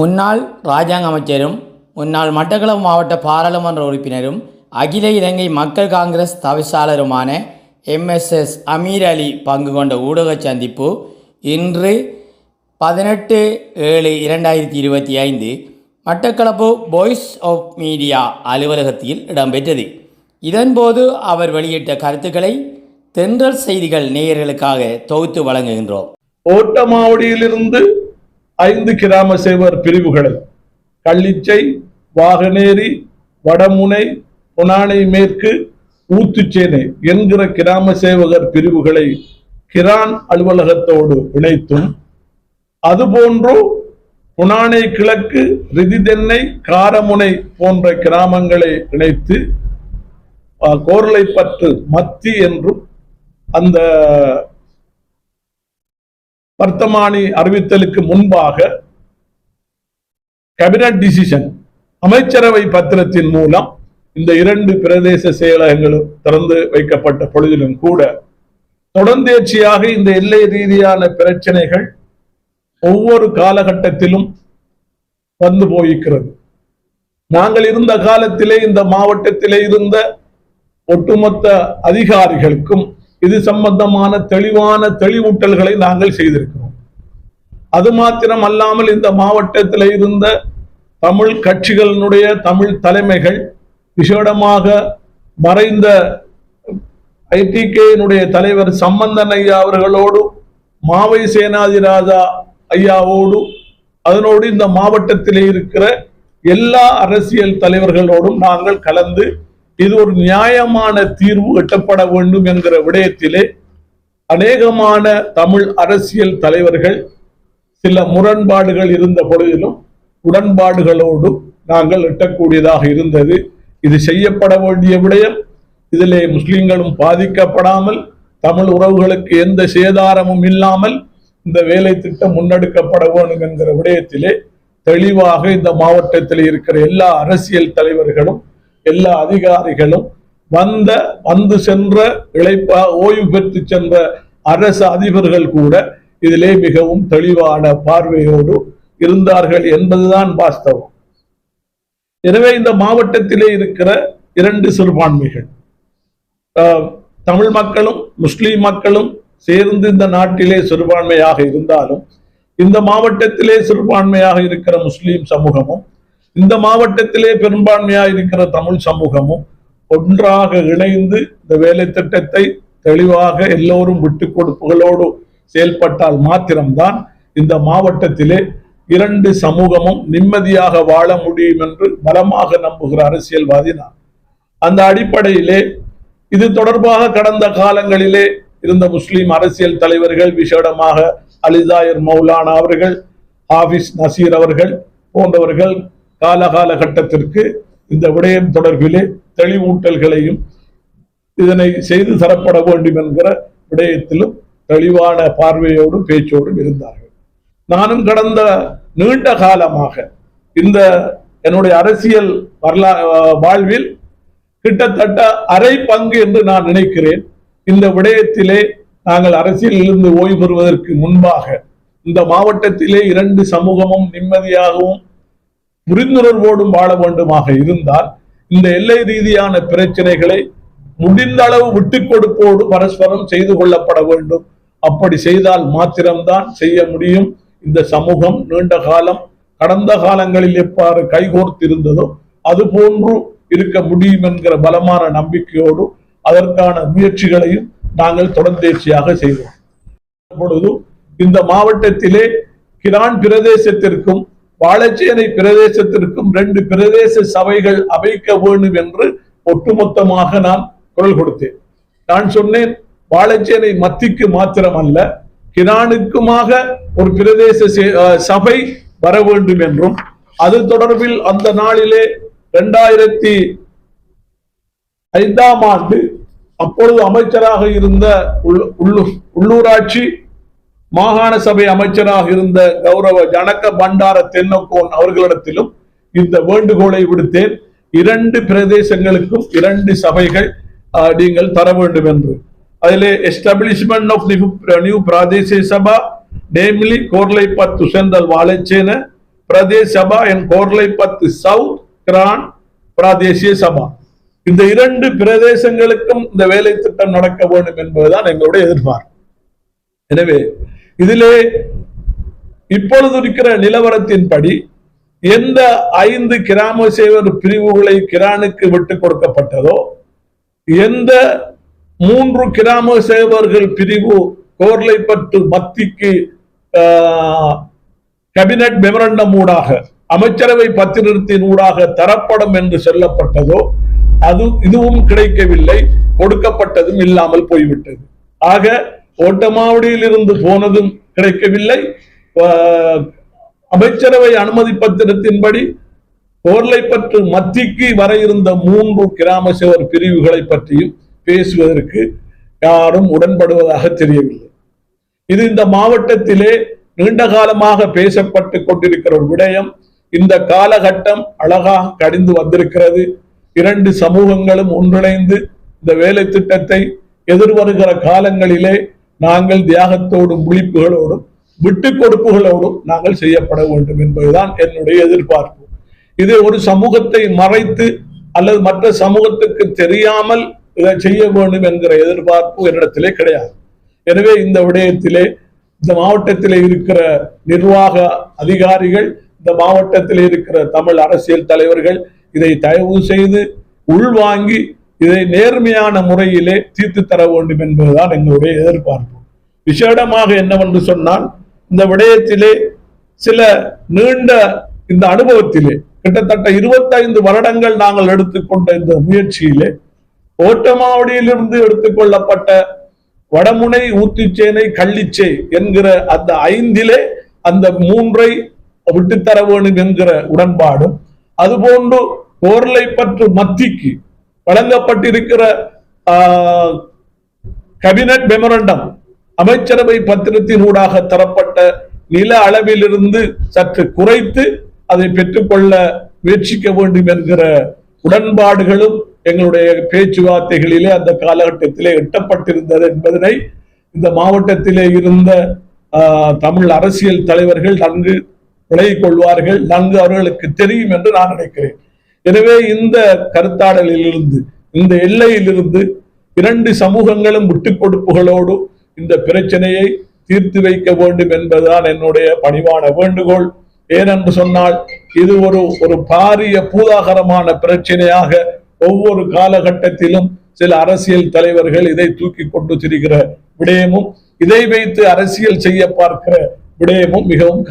முன்னாள் இராஜாங்க அமைச்சரும் முன்னாள் மட்டக்களப்பு மாவட்ட பாராளுமன்ற உறுப்பினரும் அகில இலங்கை மக்கள் காங்கிரஸ் தவிசாளருமான எம்எஸ்எஸ் அமீர் அலி பங்கு கொண்ட ஊடக சந்திப்பு இன்று பதினெட்டு ஏழு இரண்டாயிரத்தி இருபத்தி ஐந்து மட்டக்களப்பு வாய்ஸ் ஆஃப் மீடியா அலுவலகத்தில் இடம்பெற்றது. இதன்போது அவர் வெளியிட்ட கருத்துக்களை தென்றல் செய்திகள் நேயர்களுக்காக தொகுத்து வழங்குகின்றோம். ஓட்டமாவடியிலிருந்து ஐந்து கிராம சேவர் பிரிவுகளை. கள்ளிச்சை வாகனேரி வடமுனை புனானை மேற்கு ஊத்துச்சேனை என்கிற கிராம சேவகர் பிரிவுகளை கிரான் அலுவலகத்தோடு இணைத்தும் அதுபோன்று புனானை கிழக்கு ரிதிதென்னை காரமுனை போன்ற கிராமங்களை இணைத்து அஹ், கோர்லைப்பற்று மத்தி என்றும் அந்த வர்த்தமானி அறிவித்தலுக்கு முன்பாக கேபினட் டிசிஷன் அமைச்சரவை பத்திரத்தின் மூலம் இந்த இரண்டு பிரதேச செயலகங்களும் திறந்து வைக்கப்பட்ட பொழுதிலும் கூட தொடர்ந்தேர்ச்சியாக இந்த எல்லை ரீதியான பிரச்சனைகள் ஒவ்வொரு காலகட்டத்திலும் வந்து போயிருக்கிறது. நாங்கள் இருந்த காலத்திலே இந்த மாவட்டத்திலே இருந்த ஒட்டுமொத்த அதிகாரிகளுக்கும் இது சம்பந்தமான தெளிவான தெளிவூட்டல்களை நாங்கள் செய்திருக்கிறோம். அது மாத்திரம் அல்லாமல் இந்த மாவட்டத்தில் இருந்த தமிழ் கட்சிகளினுடைய தமிழ் தலைமைகள் விசேடமாக மறைந்த ஐடிகேயினுடைய தலைவர் சம்பந்தன் ஐயா அவர்களோடு மாவை சேனாதிராஜா ஐயாவோடு அதனோடு இந்த மாவட்டத்திலே இருக்கிற எல்லா அரசியல் தலைவர்களோடும் நாங்கள் கலந்து இது ஒரு நியாயமான தீர்வு எட்டப்பட வேண்டும் என்கிற விடயத்திலே அநேகமான தமிழ் அரசியல் தலைவர்கள் சில முரண்பாடுகள் இருந்த பொழுதிலும் உடன்பாடுகளோடு நாங்கள் எட்டக்கூடியதாக இருந்தது. இது செய்யப்பட வேண்டிய விடயம். இதிலே முஸ்லிம்களும் பாதிக்கப்படாமல் தமிழ் உறவுகளுக்கு எந்த சேதாரமும் இல்லாமல் இந்த வேலை திட்டம் முன்னெடுக்கப்பட வேண்டும் என்கிற விடயத்திலே தெளிவாக இந்த மாவட்டத்தில் இருக்கிற எல்லா அரசியல் தலைவர்களும் எல்லா அதிகாரிகளும் வந்த வந்து சென்ற இழைப்பா ஓய்வு பெற்று சென்ற அரசு அதிபர்கள் கூட இதிலே மிகவும் தெளிவான பார்வையோடு இருந்தார்கள் என்பதுதான் வாஸ்தவம். எனவே இந்த மாவட்டத்திலே இருக்கிற இரண்டு சிறுபான்மைகள் ஆஹ், தமிழ் மக்களும் முஸ்லீம் மக்களும் சேர்ந்து இந்த நாட்டிலே சிறுபான்மையாக இருந்தாலும் இந்த மாவட்டத்திலே சிறுபான்மையாக இருக்கிற முஸ்லீம் சமூகமும் இந்த மாவட்டத்திலே பெரும்பான்மையா இருக்கிற தமிழ் சமூகமும் ஒன்றாக இணைந்து இந்த வேலை திட்டத்தை தெளிவாக எல்லோரும் விட்டு கொடுப்புகளோடு செயல்பட்டால் மாத்திரம்தான் இந்த மாவட்டத்திலே இரண்டு சமூகமும் நிம்மதியாக வாழ முடியும் என்று பலமாக நம்புகிற அரசியல்வாதி நான். அந்த அடிப்படையிலே இது தொடர்பாக கடந்த காலங்களிலே இருந்த முஸ்லிம் அரசியல் தலைவர்கள் விசேடமாக அலிதாயர் மௌலானா அவர்கள் ஹாபிஸ் நசீர் அவர்கள் போன்றவர்கள் காலகால கட்டத்திற்கு இந்த விடயம் தொடர்பிலே தெளிவூட்டல்களையும் இதனை செய்து தரப்பட வேண்டும் என்கிற விடயத்திலும் தெளிவான பார்வையோடும் பேச்சோடும் இருந்தார்கள். நானும் கடந்த நீண்ட காலமாக இந்த என்னுடைய அரசியல் வரலா வாழ்வில் கிட்டத்தட்ட அரை பங்கு என்று நான் நினைக்கிறேன். இந்த விடயத்திலே நாங்கள் அரசியலிருந்து ஓய்வு பெறுவதற்கு முன்பாக இந்த மாவட்டத்திலே இரண்டு சமூகமும் நிம்மதியாகவும் புரிந்துணர்வோடும் வாழ வேண்டுமாக இருந்தால் இந்த எல்லை ரீதியான பிரச்சனைகளை முடிந்த அளவு விட்டுக் கொடுப்போடு பரஸ்பரம் செய்து கொள்ளப்பட வேண்டும். அப்படி செய்தால் மாத்திரம்தான் செய்ய முடியும். இந்த சமூகம் நீண்ட காலம் கடந்த காலங்களில் எவ்வாறு கைகோர்த்திருந்ததோ அது போன்று இருக்க முடியும் என்கிற பலமான நம்பிக்கையோடு அதற்கான முயற்சிகளையும் நாங்கள் தொடர்ந்தேர்ச்சியாக செய்தோம். பொழுது இந்த மாவட்டத்திலே கிரான் பிரதேசத்திற்கும் வாழைச்சேனை பிரதேசத்திற்கும் ரெண்டு பிரதேச சபைகள் அமைக்க வேண்டும் என்று ஒட்டுமொத்தமாக நான் குரல் கொடுத்தேன். நான் சொன்னேன் வாழைச்சேனை மத்திக்கு மாத்திரம் அல்ல கிரானுக்குமாக ஒரு பிரதேச சே- அஹ் சபை வர வேண்டும் என்றும் அது தொடர்பில் அந்த நாளிலே இரண்டாயிரத்தி ஐந்தாம் ஆண்டு அப்பொழுது அமைச்சராக இருந்த உள்- உள்ளூராட்சி மாகாண சபை அமைச்சராக இருந்த கௌரவ ஜனக பண்டார தென்னக்கோன் அவர்களிடத்திலும் இந்த வேண்டுகோளை விடுத்தேன். இரண்டு பிரதேசங்களுக்கும் இரண்டு சபைகள் நீங்கள் தர வேண்டும் என்று. அதிலே establishment of new Pradeshiya Sabha namely Koralai Pattu செந்தல் வாழைச்சேன பிரதேச சபா என் கோர்லை பத்து சவுத் கிரான் பிராதேசிய சபா இந்த இரண்டு பிரதேசங்களுக்கும் இந்த வேலை திட்டம் நடக்க வேண்டும் என்பதுதான் எங்களுடைய எதிர்பார்ப்பு. எனவே இதிலே இப்பொழுது இருக்கிற நிலவரத்தின்படி எந்த ஐந்து கிராம சேவர் பிரிவுகளை கிரானுக்கு விட்டு கொடுக்கப்பட்டதோ எந்த மூன்று கிராம சேவர்கள் பிரிவு கோர்லைப்பட்டு மத்திக்கு ஆஹ், கேபினட் மெமரண்டம் ஊடாக அமைச்சரவை பத்திரத்தின் ஊடாக தரப்படும் என்று சொல்லப்பட்டதோ அது இதுவும் கிடைக்கவில்லை கொடுக்கப்பட்டதும் இல்லாமல் போய்விட்டது. ஆக கோட்டமாவடியில் இருந்து போனதும் கிடைக்கவில்லை. அமைச்சரவை அனுமதி பத்திரத்தின்படி கோர்லைப்பற்று மத்திக்கு வர இருந்த மூன்று கிராம சேவர் பிரிவுகளை பற்றியும் பேசுவதற்கு யாரும் உடன்படுவதாக தெரியவில்லை. இது இந்த மாவட்டத்திலே நீண்ட காலமாக பேசப்பட்டு கொண்டிருக்கிற ஒரு விடயம். இந்த காலகட்டம் அழகாக கடிந்து வந்திருக்கிறது. இரண்டு சமூகங்களும் ஒன்றிணைந்து இந்த வேலை திட்டத்தை எதிர்வருகிற காலங்களிலே நாங்கள் தியாகத்தோடும் விழிப்புகளோடும் விட்டு கொடுப்புகளோடும் நாங்கள் செய்யப்பட வேண்டும் என்பதுதான் என்னுடைய எதிர்பார்ப்பு. இது ஒரு சமூகத்தை மறைத்து அல்லது மற்ற சமூகத்துக்கு தெரியாமல் இதை செய்ய வேண்டும் என்கிற எதிர்பார்ப்பு என்னிடத்திலே கிடையாது. எனவே இந்த விடயத்திலே இந்த மாவட்டத்திலே இருக்கிற நிர்வாக அதிகாரிகள் இந்த மாவட்டத்திலே இருக்கிற தமிழ் அரசியல் தலைவர்கள் இதை தயவு செய்து உள்வாங்கி இதை நேர்மையான முறையிலே தீர்த்து தர வேண்டும் என்பதுதான் எங்களுடைய எதிர்பார்ப்பு. விசேடமாக என்னவென்று சொன்னால் இந்த விடயத்திலே சில நீண்ட இந்த அனுபவத்திலே கிட்டத்தட்ட இருபத்தைந்து வருடங்கள் நாங்கள் எடுத்துக்கொண்ட இந்த முயற்சியிலே ஓட்டமாவடியிலிருந்து எடுத்துக்கொள்ளப்பட்ட வடமுனை ஊத்திச்சேனை கள்ளிச்சே என்கிற அந்த ஐந்திலே அந்த மூன்றை விட்டுத்தர வேண்டும் என்கிற உடன்பாடும் அதுபோன்று கோர்லைப்பற்று மத்திக்கு வழங்கப்பட்டிருக்கிற ஆஹ், மெமரண்டம் அமைச்சரவை பத்திரத்தின் ஊடாக தரப்பட்ட நில அளவிலிருந்து சற்று குறைத்து அதை பெற்றுக்கொள்ள முயற்சிக்க வேண்டும் என்கிற உடன்பாடுகளும் எங்களுடைய பேச்சுவார்த்தைகளிலே அந்த காலகட்டத்திலே எட்டப்பட்டிருந்தது என்பதனை இந்த மாவட்டத்திலே இருந்த ஆஹ், தமிழ் அரசியல் தலைவர்கள் நன்கு விலகிக் கொள்வார்கள் நன்கு அவர்களுக்கு தெரியும் என்று நான் நினைக்கிறேன். எனவே இந்த கருத்தாடலிலிருந்து இந்த எல்லையிலிருந்து இரண்டு சமூகங்களும் விட்டு கொடுப்புகளோடு இந்த பிரச்சனையை தீர்த்து வைக்க வேண்டும் என்பதுதான் என்னுடைய பணிவான வேண்டுகோள். ஏனென்று சொன்னால் இது ஒரு ஒரு பாரிய பூதாகரமான பிரச்சனையாக ஒவ்வொரு காலகட்டத்திலும் சில அரசியல் தலைவர்கள் இதை தூக்கி கொண்டு திரிகிற விடயமும் இதை வைத்து அரசியல் செய்ய பார்க்கிற விடயமும் மிகவும்